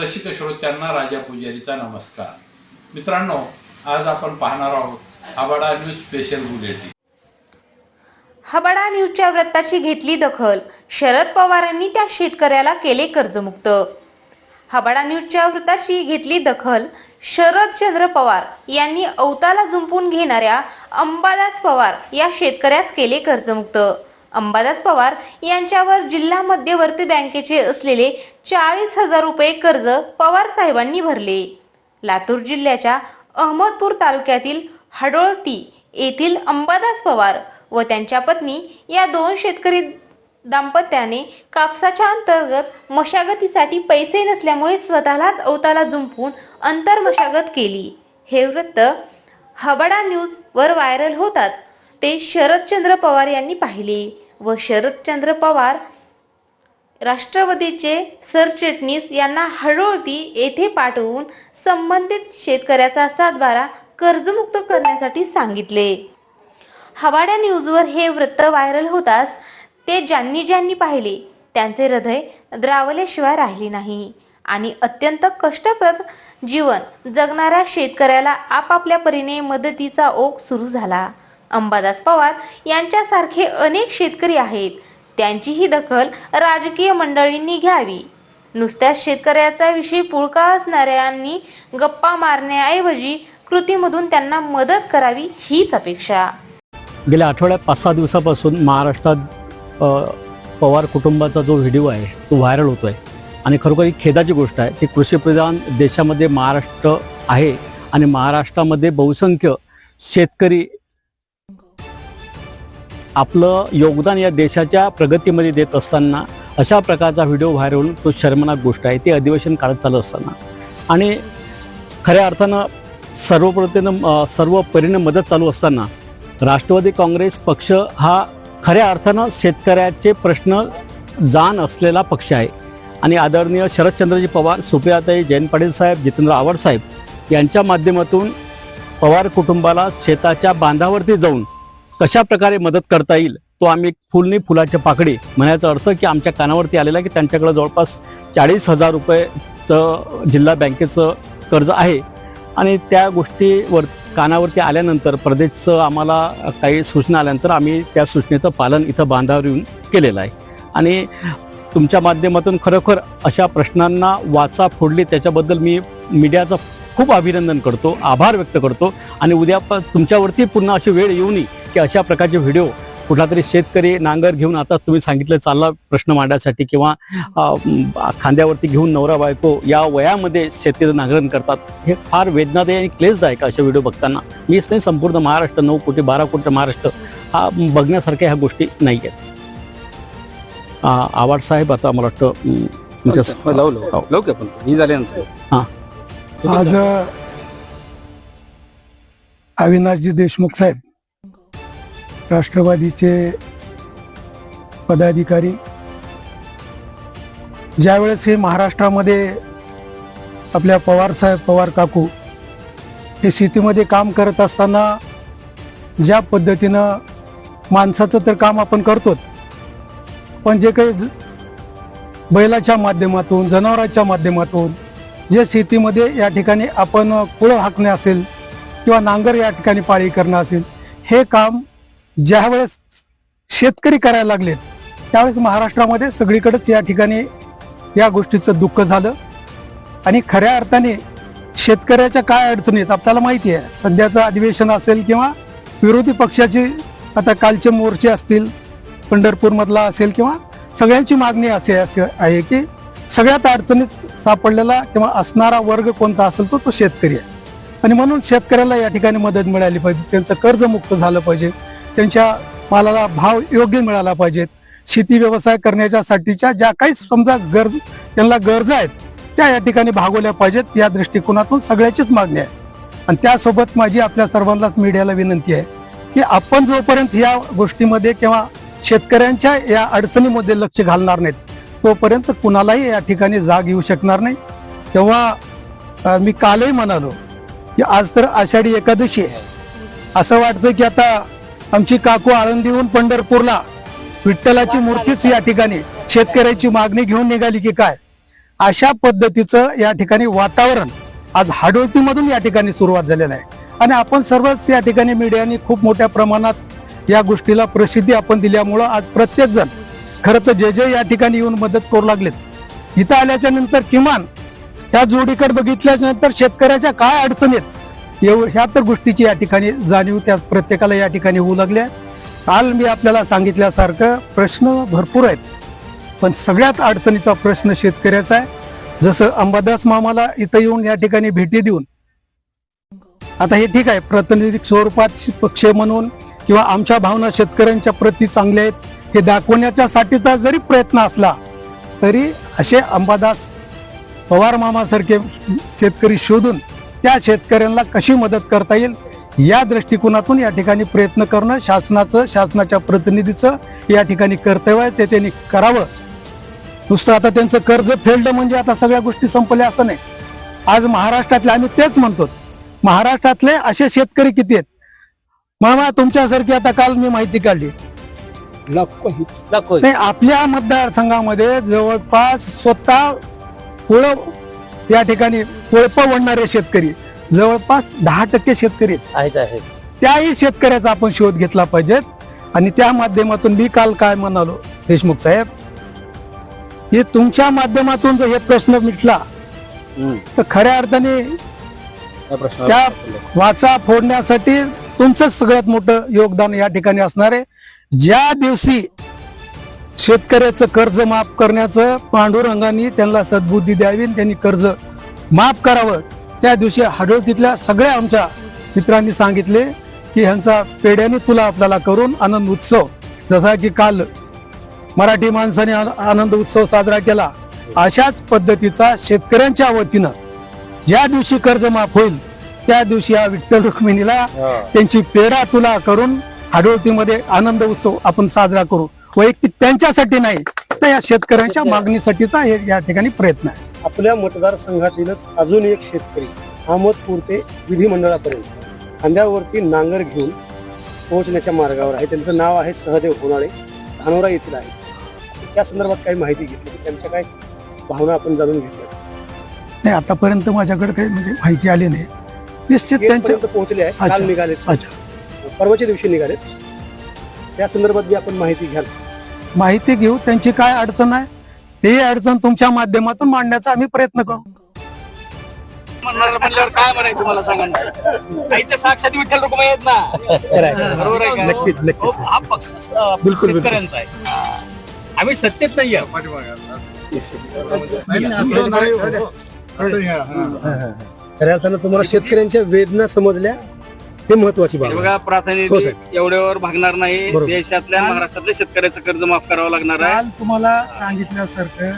रसिक श्रोत्यांना राजा पुजारीचा नमस्कार. मित्रांनो आज आपण पाहणार आहोत Habada news special bulletin. Habada न्यूजच्या वृत्ताची घेतली दखल. शरद पवारांनी त्या शेतकऱ्याला केले कर्जमुक्त. हबाडा न्यूजच्या वृत्ताची घेतली दखल. शरदचंद्र पवार यांनी अवताला जुंपून घेणाऱ्या अंबादास पवार या शेतकऱ्यास केले कर्जमुक्त. अंबादास पवार यांच्यावर जिल्हा मध्यवर्ती बँकेचे असलेले चाळीस हजार रुपये कर्ज पवार साहेबांनी भरले. लातूर जिल्ह्याच्या अहमदपूर तालुक्यातील हडोळती येथील अंबादास पवार व त्यांच्या पत्नी या दोन शेतकरी दाम्पत्याने कापसाच्या अंतर्गत मशागतीसाठी पैसे नसल्यामुळे स्वतःलाच अवताला जुंपून अंतर मशागत केली. हे वृत्त हबडा न्यूज वर व्हायरल होताच ते शरदचंद्र पवार यांनी पाहिले. व शरदचंद्र पवार राष्ट्रवादीचे सरचिटणीस यांना हळोळती येथे पाठवून संबंधित शेतकऱ्याचा सातबारा कर्जमुक्त करण्यासाठी सांगितले. हवाड्या न्यूजवर हे वृत्त व्हायरल होताच ते ज्यांनी ज्यांनी पाहिले त्यांचे हृदय द्रावल्याशिवाय राहिले नाही. आणि अत्यंत कष्टप्रद जीवन जगणाऱ्या शेतकऱ्याला आपापल्या परीने मदतीचा ओघ सुरू झाला. अंबादास पवार यांच्यासारखे अनेक शेतकरी आहेत. त्यांचीही दखल राजकीय मंडळींनी घ्यावी. नुसत्या शेतकऱ्याचा विषय पुळका असणाऱ्यांनी गप्पा मारण्याऐवजी कृतीमधून त्यांना मदत करावी हीच अपेक्षा. गेल्या आठवड्यात पाच सहा दिवसापासून महाराष्ट्रात पवार कुटुंबाचा जो व्हिडिओ आहे तो व्हायरल होतो आहे आणि खरोखर ही खेदाची गोष्ट आहे की कृषीप्रधान देशामध्ये महाराष्ट्र आहे आणि महाराष्ट्रामध्ये बहुसंख्य शेतकरी आपलं योगदान या देशाच्या प्रगतीमध्ये देत असताना अशा प्रकारचा व्हिडिओ व्हायरल होऊन तो शर्मनाक गोष्ट आहे. ते अधिवेशन काळात चालू असताना. आणि खऱ्या अर्थानं सर्वप्रथम अ, सर्व परीने मदत चालू असताना राष्ट्रवादी काँग्रेस पक्ष हा खऱ्या अर्थानं शेतकऱ्याचे प्रश्न जाण असलेला पक्ष आहे. आणि आदरणीय शरदचंद्रजी पवार सुप्रियाताई जयंत पाटील साहेब जितेंद्र आव्हाड साहेब यांच्या माध्यमातून पवार कुटुंबाला शेताच्या बांधावरती जाऊन कशा प्रकारे मदत करता येईल तो आम्ही फुलनी फुलाचे पाकडी म्हणायचा अर्थ की आमच्या कानावरती आलेला आहे की त्यांच्याकडे जवळपास चाळीस हजार रुपयेचं जिल्हा बँकेचं कर्ज आहे. आणि त्या गोष्टीवर कानावरती आल्यानंतर प्रदेशचं आम्हाला काही सूचना आल्यानंतर आम्ही त्या सूचनेचं पालन इथं बांधावर येऊन केलेलं आहे. आणि तुमच्या माध्यमातून खरोखर अशा प्रश्नांना वाचा फोडली त्याच्याबद्दल मी मीडियाचं खूप अभिनंदन करतो आभार व्यक्त करतो. आणि उद्या प तुमच्यावरती पुन्हा अशी वेळ येऊ नये की अशा प्रकारचे व्हिडिओ कुठला तरी शेतकरी नांगर घेऊन आता तुम्ही सांगितलं चालला प्रश्न मांडण्यासाठी किंवा खांद्यावरती घेऊन नवरा बायको या वयामध्ये शेतीचं नांगरण करतात हे फार वेदनादायी आणि क्लेशदायक असे व्हिडिओ बघताना मीच नाही संपूर्ण महाराष्ट्र नऊ कोटी बारा कोटी महाराष्ट्र हा बघण्यासारख्या ह्या गोष्टी नाही आहेत. आ, आवाड साहेब आता मला वाटतं हो, ही हां. आज अविनाशजी देशमुख साहेब राष्ट्रवादीचे पदाधिकारी. ज्यावेळेस हे महाराष्ट्रामध्ये आपल्या पवार साहेब पवार काकू हे शेतीमध्ये काम करत असताना ज्या पद्धतीनं माणसाचं तर काम आपण करतोच. पण जे काही ज- बैलाच्या माध्यमातून जनावरांच्या माध्यमातून जे शेतीमध्ये या ठिकाणी आपण कुळं हाकणे असेल किंवा नांगर या ठिकाणी पाळी करणं असेल हे काम ज्यावेळेस शेतकरी करायला लागलेत त्यावेळेस महाराष्ट्रामध्ये सगळीकडेच या ठिकाणी या गोष्टीचं दुःख झालं. आणि खऱ्या अर्थाने शेतकऱ्याच्या काय अडचणी आहेत आपल्याला माहिती आहे सध्याचं अधिवेशन असेल किंवा विरोधी पक्षाची आता कालचे मोर्चे असतील पंढरपूरमधला असेल किंवा सगळ्यांची मागणी असे असे आहे की सगळ्यात अडचणीत सापडलेला किंवा असणारा वर्ग कोणता असेल तो तो शेतकरी आहे. आणि म्हणून शेतकऱ्याला या ठिकाणी मदत मिळाली पाहिजे त्यांचं कर्जमुक्त झालं पाहिजे. त्यांच्या मालाला भाव योग्य मिळाला पाहिजेत. शेती व्यवसाय करण्याच्यासाठीच्या ज्या काही समजा गरज त्यांना गरजा आहेत त्या या ठिकाणी भागवल्या पाहिजेत. या दृष्टिकोनातून सगळ्याचीच मागणी आहे. आणि त्यासोबत माझी आपल्या सर्वांनाच मीडियाला विनंती आहे की आपण जोपर्यंत या गोष्टीमध्ये किंवा शेतकऱ्यांच्या या अडचणीमध्ये लक्ष घालणार नाहीत तोपर्यंत कुणालाही या ठिकाणी जाग येऊ शकणार नाही. तेव्हा मी कालही म्हणालो की आज तर आषाढी एकादशी आहे. असं वाटतं की आता आमची काकू आळंदीहून पंढरपूरला. विठ्ठलाची मूर्तीच या ठिकाणी शेतकऱ्याची मागणी घेऊन निघाली की काय? अशा पद्धतीचं या ठिकाणी वातावरण आज हाडोळतीमधून या ठिकाणी सुरुवात झालेलं आहे. आणि आपण सर्वच या ठिकाणी मीडियाने खूप मोठ्या प्रमाणात या गोष्टीला प्रसिद्धी आपण दिल्यामुळं आज प्रत्येक जण खरं तर जे जे या ठिकाणी येऊन मदत करू लागलेत. इथं आल्याच्यानंतर किमान त्या जोडीकडे बघितल्याच्या नंतर शेतकऱ्याच्या काय अडचणीत एव ह्या तर गोष्टीची या ठिकाणी जाणीव त्या प्रत्येकाला या ठिकाणी होऊ लागल्या. काल मी आपल्याला सांगितल्यासारखं प्रश्न भरपूर आहेत. पण सगळ्यात अडचणीचा प्रश्न शेतकऱ्याचा आहे. जसं अंबादास मामाला इथं येऊन या ठिकाणी भेटी देऊन. आता हे ठीक आहे प्रातिनिधिक स्वरूपात पक्ष म्हणून किंवा आमच्या भावना शेतकऱ्यांच्या प्रती चांगल्या आहेत हे दाखवण्याच्या साठीचा जरी प्रयत्न असला तरी असे अंबादास पवार मामासारखे शेतकरी शोधून त्या शेतकऱ्यांना कशी मदत करता येईल या दृष्टिकोनातून या ठिकाणी प्रयत्न करणं शासनाचं शासनाच्या प्रतिनिधीचं या ठिकाणी कर्तव्य आहे ते त्यांनी करावं. नुसतं आता त्यांचं कर्ज फेडलं म्हणजे आता सगळ्या गोष्टी संपल्या असं नाही. आज महाराष्ट्रातले आम्ही तेच म्हणतो. महाराष्ट्रातले असे शेतकरी किती आहेत? मामा तुमच्यासारखी आता काल मी माहिती काढली. नाही आपल्या मतदारसंघामध्ये जवळपास स्वतः कोळ या ठिकाणी कोळप शेतकरी जवळपास दहा टक्के शेतकरी आहेत. त्याही शेतकऱ्याचा आपण शोध घेतला पाहिजेत आणि त्या माध्यमातून मी काल काय म्हणालो देशमुख साहेब हे तुमच्या माध्यमातून जर हे प्रश्न मिटला तर खऱ्या अर्थाने त्या वाचा फोडण्यासाठी तुमचंच सगळ्यात मोठं योगदान या ठिकाणी असणार आहे. ज्या दिवशी शेतकऱ्याचं कर्ज माफ करण्याचं पांडुरंगाने त्यांना सद्बुद्धी द्यावी आणि त्यांनी कर्ज माफ करावं. त्या दिवशी हडोतीतल्या सगळ्या आमच्या मित्रांनी सांगितले की ह्यांचा पेड्याने तुला आपल्याला करून आनंद उत्सव. जसा की काल मराठी माणसाने आन- आनंद उत्सव साजरा केला अशाच पद्धतीचा शेतकऱ्यांच्या वतीनं ज्या दिवशी कर्ज माफ होईल त्या दिवशी या विठ्ठल रुक्मिणीला त्यांची पेढा तुला करून हाडोळतीमध्ये आनंद उत्सव आपण साजरा करू. वैयक्तिक त्यांच्यासाठी नाही तर या शेतकऱ्यांच्या मागणीसाठीचा हे या ठिकाणी प्रयत्न आहे. आपल्या मतदारसंघातीलच अजून एक शेतकरी अहमदपूर ते विधिमंडळापर्यंत. खांद्यावरती नांगर घेऊन पोहोचण्याच्या मार्गावर आहे. त्यांचं नाव आहे सहदेव होनाळे. धानोरा येथील आहे. त्या संदर्भात काही माहिती घेतली. त्यांच्या काय भावना आपण जाणून घेतल्या. नाही आतापर्यंत माझ्याकडे काही म्हणजे माहिती आली नाही. निश्चित त्यांच्या त्यांच्यापर्यंत पोहोचले आहे. काल. निघाले परवाच्या दिवशी निघाले त्या संदर्भात आपण माहिती घ्याल. माहिती घेऊ. त्यांची काय अडचण आहे? ते अडचण तुमच्या माध्यमातून मांडण्याचा आम्ही प्रयत्न करू म्हणणार म्हणल्यावर काय म्हणायचं मला सांगा ना. तर साक्षात विठ्ठल रुक्म आहेत ना बरोबर आहे का? नक्कीच, नक्कीच. हो, पक्ष अं, बिलकुल. शेतकऱ्यांचा आहे. आम्ही सत्तेत नाही आहे खऱ्या अर्थानं तुम्हाला शेतकऱ्यांच्या वेदना समजल्या हे महत्वाची बाब हे आहे. बघा हो, साहेब. एवढ्यावर भागणार नाही. बरोबर. देशातल्या महाराष्ट्रातल्या शेतकऱ्याचं कर्ज माफ करावं लागणार आहे. काल तुम्हाला सांगितल्यासारखं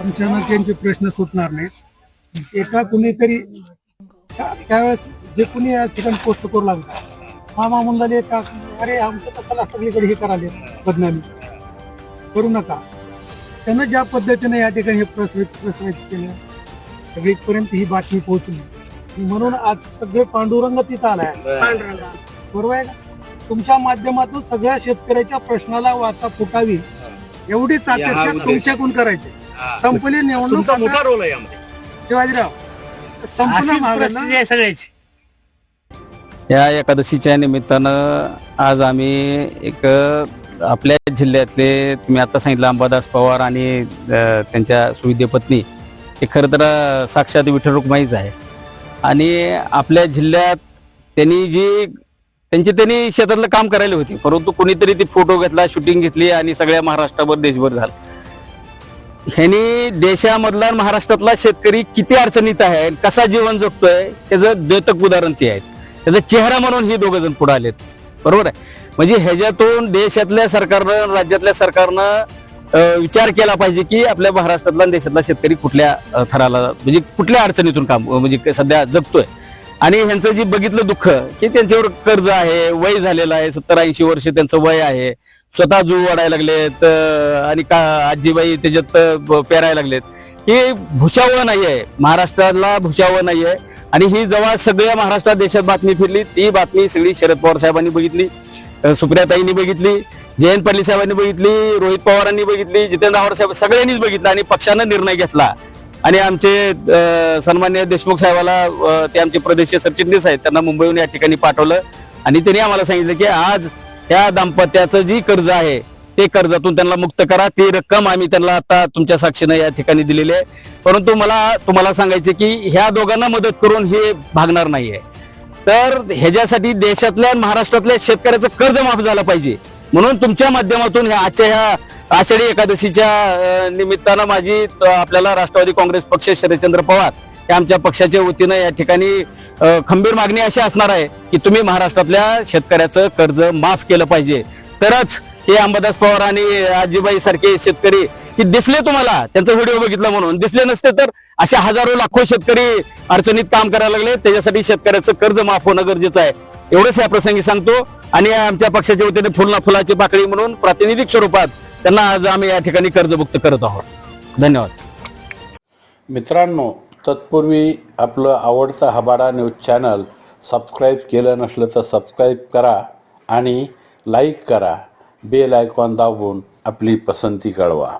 आमच्या त्यांचे प्रश्न सुटणार नाहीत. एका कुणीतरी त्या- त्यावेळेस जे कुणी या ठिकाणी पोस्ट करू लागला. मामा म्हणले का अरे आमचं कशाला सगळीकडे हे कराले बदनामी. करू नका. त्यानं ज्या पद्धतीने या ठिकाणी हे प्रसवित प्रसवित केलं सगळीपर्यंत ही बातमी पोहोचली. म्हणून आज सगळे पांडुरंग तिथं आलाय. बरोबर आहे का? तुमच्या माध्यमातून सगळ्या शेतकऱ्याच्या प्रश्नाला वाचा फुटावी. एवढीच अपेक्षा. तुमच्याकडून करायची. संपली निवडणूक मोठा रोल आहे शिवाजीराव या एकादशीच्या निमित्तानं आज आम्ही एक आपल्या जिल्ह्यातले तुम्ही आता सांगितलं अंबादास पवार आणि त्यांच्या सुविधे पत्नी हे खरं तर साक्षात विठ्ठल रुक्माईच आहे. आणि आपल्या जिल्ह्यात त्यांनी जी त्यांची त्यांनी शेतातलं काम करायला होती. परंतु कोणीतरी ती फोटो घेतला शूटिंग घेतली आणि सगळ्या महाराष्ट्राभर देशभर झालं. ह्यानी देशामधला महाराष्ट्रातला शेतकरी किती अडचणीत आहे कसा जीवन जगतोय त्याचं द्योतक उदाहरण ते आहेत. त्याचा चेहरा म्हणून हे दोघं जण पुढे आलेत. बरोबर आहे? म्हणजे ह्याच्यातून देशातल्या सरकारनं राज्यातल्या सरकारनं विचार केला पाहिजे की आपल्या महाराष्ट्रातला देशातला शेतकरी कुठल्या थराला म्हणजे कुठल्या अडचणीतून काम म्हणजे सध्या जगतोय. आणि ह्यांचं जे बघितलं दुःख की त्यांच्यावर कर्ज आहे वय झालेलं आहे सत्तर ऐंशी वर्ष त्यांचं वय आहे स्वतः जू वाढायला लागलेत आणि का आजीबाई त्याच्यात पेरायला लागलेत. हे भुशावळ नाही आहे. महाराष्ट्राला भुशावळ नाही आहे. आणि ही जेव्हा सगळ्या महाराष्ट्रात देशात बातमी फिरली ती बातमी सगळी शरद पवार साहेबांनी बघितली सुप्रियाताईंनी बघितली जयंत पाटील साहेबांनी बघितली रोहित पवारांनी बघितली जितेंद्र आव्हाड साहेब सगळ्यांनीच बघितलं आणि पक्षानं निर्णय घेतला. आणि आमचे सन्मान्य देशमुख साहेबाला ते आमचे प्रदेशीय सरचिटणीस आहेत त्यांना मुंबईहून या ठिकाणी पाठवलं. आणि त्यांनी आम्हाला सांगितलं की आज त्या दाम्पत्याचं जी कर्ज आहे ते कर्जातून त्यांना मुक्त करा. ती रक्कम आम्ही त्यांना आता तुमच्या साक्षीनं या ठिकाणी दिलेली आहे. परंतु मला तुम्हाला सांगायचं की ह्या दोघांना मदत करून हे भागणार नाहीये. तर ह्याच्यासाठी देशातल्या महाराष्ट्रातल्या शेतकऱ्याचं कर्ज माफ झालं पाहिजे. म्हणून तुमच्या माध्यमातून ह्या आजच्या ह्या आषाढी एकादशीच्या निमित्तानं माझी आपल्याला राष्ट्रवादी काँग्रेस पक्ष शरदचंद्र पवार हे आमच्या पक्षाच्या वतीनं या ठिकाणी खंबीर मागणी अशी असणार आहे की तुम्ही महाराष्ट्रातल्या शेतकऱ्याचं कर्ज माफ केलं पाहिजे. तरच हे अंबादास पवार आणि आजीबाई सारखे शेतकरी की दिसले तुम्हाला त्यांचा व्हिडिओ बघितला म्हणून. दिसले नसते तर अशा हजारो लाखो शेतकरी अडचणीत काम करायला लागले. त्याच्यासाठी शेतकऱ्याचं कर्ज माफ होणं गरजेचं आहे. एवढंच या प्रसंगी सांगतो. आणि आमच्या पक्षाच्या वतीने फुलना फुलाची पाकळी म्हणून प्रातिनिधिक स्वरूपात त्यांना आज आम्ही या ठिकाणी कर्जमुक्त करत आहोत. धन्यवाद. मित्रांनो तत्पूर्वी आपलं आवडतं हबाडा न्यूज चॅनल सबस्क्राईब केलं नसलं तर सबस्क्राईब करा आणि लाईक करा. बेल आयकॉन दाबून आपली पसंती कळवा.